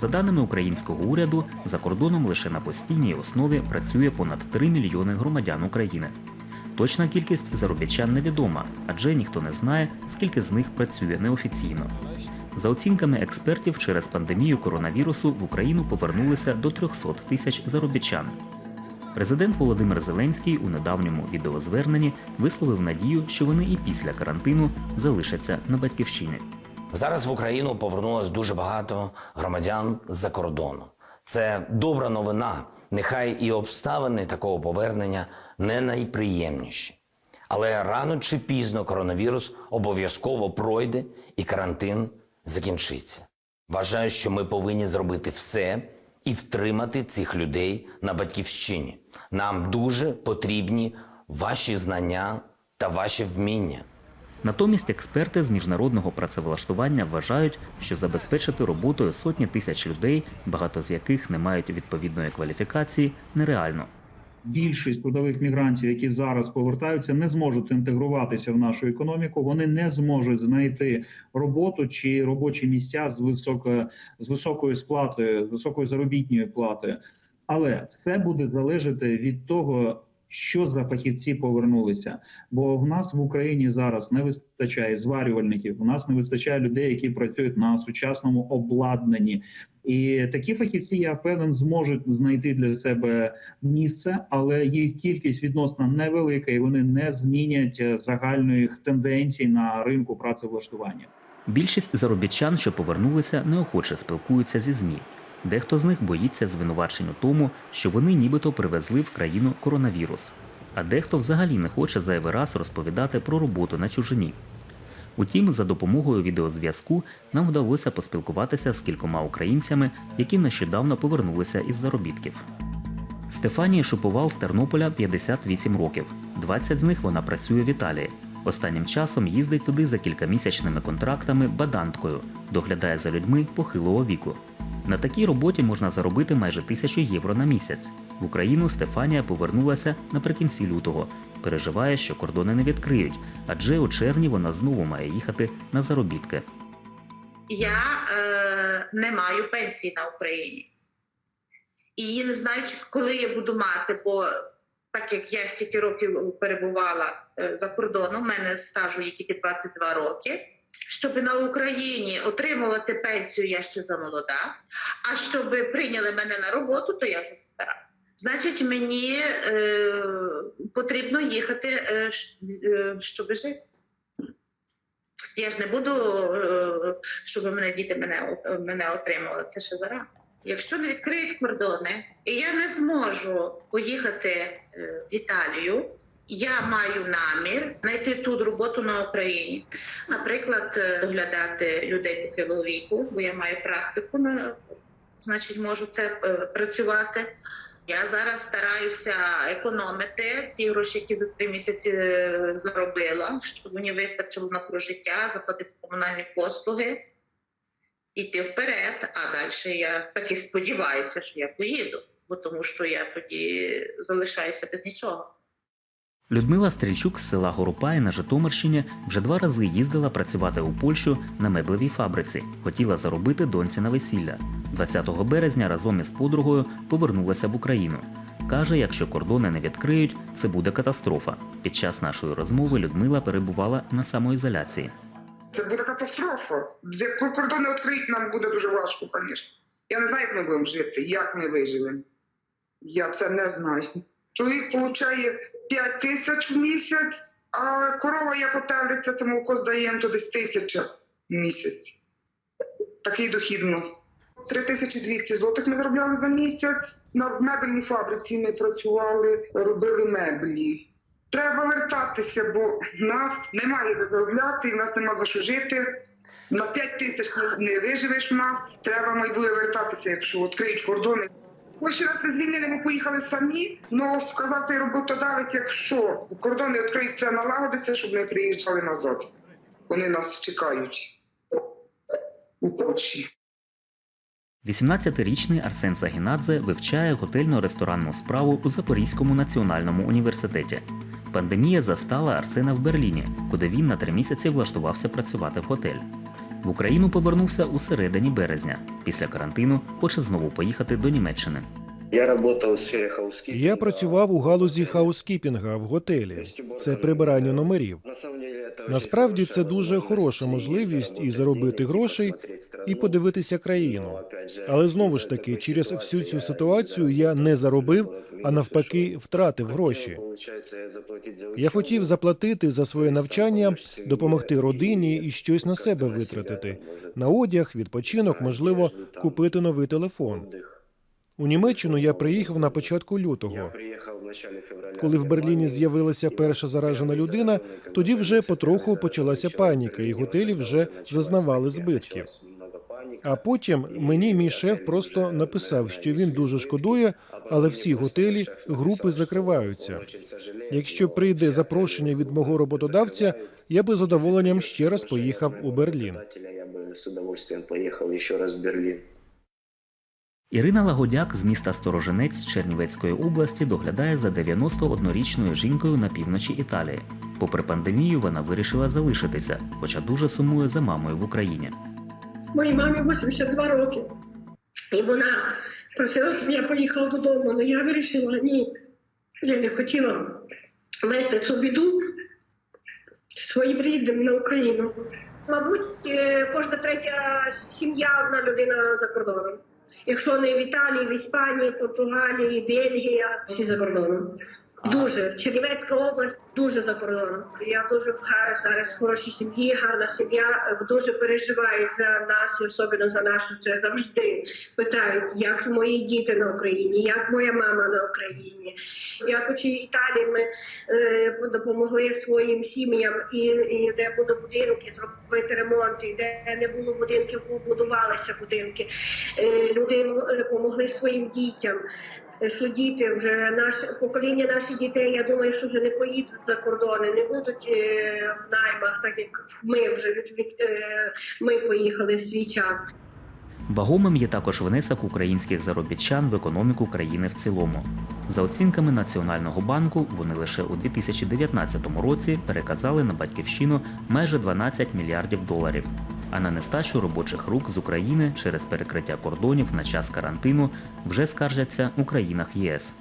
За даними українського уряду, за кордоном лише на постійній основі працює понад 3 мільйони громадян України. Точна кількість заробітчан невідома, адже ніхто не знає, скільки з них працює неофіційно. За оцінками експертів, через пандемію коронавірусу в Україну повернулися до 300 тисяч заробітчан. Президент Володимир Зеленський у недавньому відеозверненні висловив надію, що вони і після карантину залишаться на батьківщині. Зараз в Україну повернулось дуже багато громадян з-за кордону. Це добра новина. Нехай і обставини такого повернення не найприємніші. Але рано чи пізно коронавірус обов'язково пройде і карантин закінчиться. Вважаю, що ми повинні зробити все і втримати цих людей на батьківщині. Нам дуже потрібні ваші знання та ваші вміння. Натомість експерти з міжнародного працевлаштування вважають, що забезпечити роботою сотні тисяч людей, багато з яких не мають відповідної кваліфікації, нереально. більшість трудових мігрантів, які зараз повертаються, не зможуть інтегруватися в нашу економіку. Вони не зможуть знайти роботу чи робочі місця з високою з високою сплатою, з високою заробітною платою. Але все буде залежати від того, що за фахівці повернулися. Бо в нас в Україні зараз не вистачає зварювальників. У нас не вистачає людей, які працюють на сучасному обладнанні. І такі фахівці, я певен, зможуть знайти для себе місце, але їх кількість відносно невелика, і вони не змінять загальних тенденцій на ринку працевлаштування. Більшість заробітчан, що повернулися, неохоче спілкуються зі ЗМІ. Дехто з них боїться звинувачень у тому, що вони нібито привезли в країну коронавірус, а дехто взагалі не хоче зайвий раз розповідати про роботу на чужині. Утім, за допомогою відеозв'язку нам вдалося поспілкуватися з кількома українцями, які нещодавно повернулися із заробітків. Стефанії Шуповал з Тернополя 58 років. 20 з них вона працює в Італії. Останнім часом їздить туди за кількамісячними контрактами баданткою, доглядає за людьми похилого віку. На такій роботі можна заробити майже тисячу євро на місяць. В Україну Стефанія повернулася наприкінці лютого. Переживає, що кордони не відкриють, адже у червні вона знову має їхати на заробітки. Я е, не маю пенсії на Україні. І не знаю, коли я буду мати, бо так як я стільки років перебувала е, за кордоном, у мене стажу є тільки 22 роки. Щоб на Україні отримувати пенсію, я ще замолода. А щоб прийняли мене на роботу, то я вже стара. Значить, мені е, потрібно їхати, е, е, щоб жити. Я ж не буду, е, щоб мене діти мене, мене отримували. Це ще зарано. Якщо не відкриють кордони, і я не зможу поїхати е, в Італію, я маю намір знайти тут роботу на Україні. Наприклад, е, доглядати людей похилого віку, бо я маю практику, на, значить, можу це е, працювати. Я зараз стараюся економити ті гроші, які за три місяці е, заробила, щоб мені вистачило на прожиття, заплатити комунальні послуги, іти вперед. А далі я таки сподіваюся, що я поїду, бо тому що я тоді залишаюся без нічого. Людмила Стрільчук з села Горопай на Житомирщині вже два рази їздила працювати у Польщу на меблевій фабриці. Хотіла заробити доньці на весілля. 20 березня разом із подругою повернулася в Україну. Каже, якщо кордони не відкриють, це буде катастрофа. Під час нашої розмови Людмила перебувала на самоізоляції. Це буде катастрофа. Як кордони відкриють, нам буде дуже важко, звісно. Я не знаю, як ми будемо жити, як ми виживемо. Я це не знаю. Чоловік отримує 5 тисяч в місяць, а корова, як отелиться, це молоко здаємо, то десь тисяча в місяць. Такий дохід у нас. 3200 злотих ми заробляли за місяць. На мебельній фабриці ми працювали, робили меблі. Треба вертатися, бо нас немає і в нас нема за що жити. На 5 тисяч не- виживеш в нас. Треба майбує вертатися, якщо відкриють кордони. Хоч нас не звільнили, ми поїхали самі. Ну сказав цей роботодавець, якщо кордони відкриють, це налагодиться, щоб ми приїжджали назад. Вони нас чекають у Польщі. 18-річний Арсен Загінадзе вивчає готельно-ресторанну справу у Запорізькому національному університеті. Пандемія застала Арсена в Берліні, куди він на три місяці влаштувався працювати в готель. В Україну повернувся у середині березня. Після карантину хоче знову поїхати до Німеччини. Я работал в сфере хаускипинга. Я працював у галузі хаускіпінга в готелі. Це прибирання номерів. Насправді це дуже хороша можливість і заробити грошей, і подивитися країну. Але знову ж таки, через всю цю ситуацію я не заробив, а навпаки, втратив гроші. получается, заплатить за Я хотів заплатити за своє навчання, допомогти родині і щось на себе витратити. На одяг, відпочинок, можливо, купити новий телефон. У Німеччину я приїхав на початку лютого. Коли в Берліні з'явилася перша заражена людина, тоді вже потроху почалася паніка, і готелі вже зазнавали збитків. А потім мені мій шеф просто написав, що він дуже шкодує, але всі готелі, групи закриваються. Якщо прийде запрошення від мого роботодавця, я би з задоволенням ще раз поїхав у Берлін. Я би з удовольствием поїхав ще раз в Берлін. Ірина Лагодяк з міста Сторожинець Чернівецької області доглядає за 91-річною жінкою на півночі Італії. Попри пандемію, вона вирішила залишитися, хоча дуже сумує за мамою в Україні. Моїй мамі 82 роки. І вона просила, щоб я поїхала додому, але я вирішила ні. Я не хотіла вести цю біду своїм рідним на Україну. Мабуть, е, кожна третя сім'я одна людина за кордоном. Якщо не в Італії, в Іспанії, Португалії, Бельгія, всі за кордоном. Дуже Чернівецька область дуже за кордоном. Я дуже в гар- зараз в хорошій сім'ї, гарна сім'я. Дуже переживаю за нас, особливо за нашу. Це завжди питають, як мої діти на Україні, як моя мама на Україні. Дякуючи Італії, ми е, допомогли своїм сім'ям і, і де будуть будинки, зробити ремонт, і де не було будинків, побудувалися будинки. Е, люди е, допомогли своїм дітям. Що діти вже наше покоління наших дітей, я думаю, що вже не поїдуть за кордони, не будуть е, в наймах, так як ми вже від, від е, ми поїхали в свій час. Вагомим є також внесок українських заробітчан в економіку країни в цілому. За оцінками Національного банку, вони лише у 2019 році переказали на батьківщину майже 12 мільярдів доларів. А на нестачу робочих рук з України через перекриття кордонів на час карантину вже скаржаться у країнах ЄС.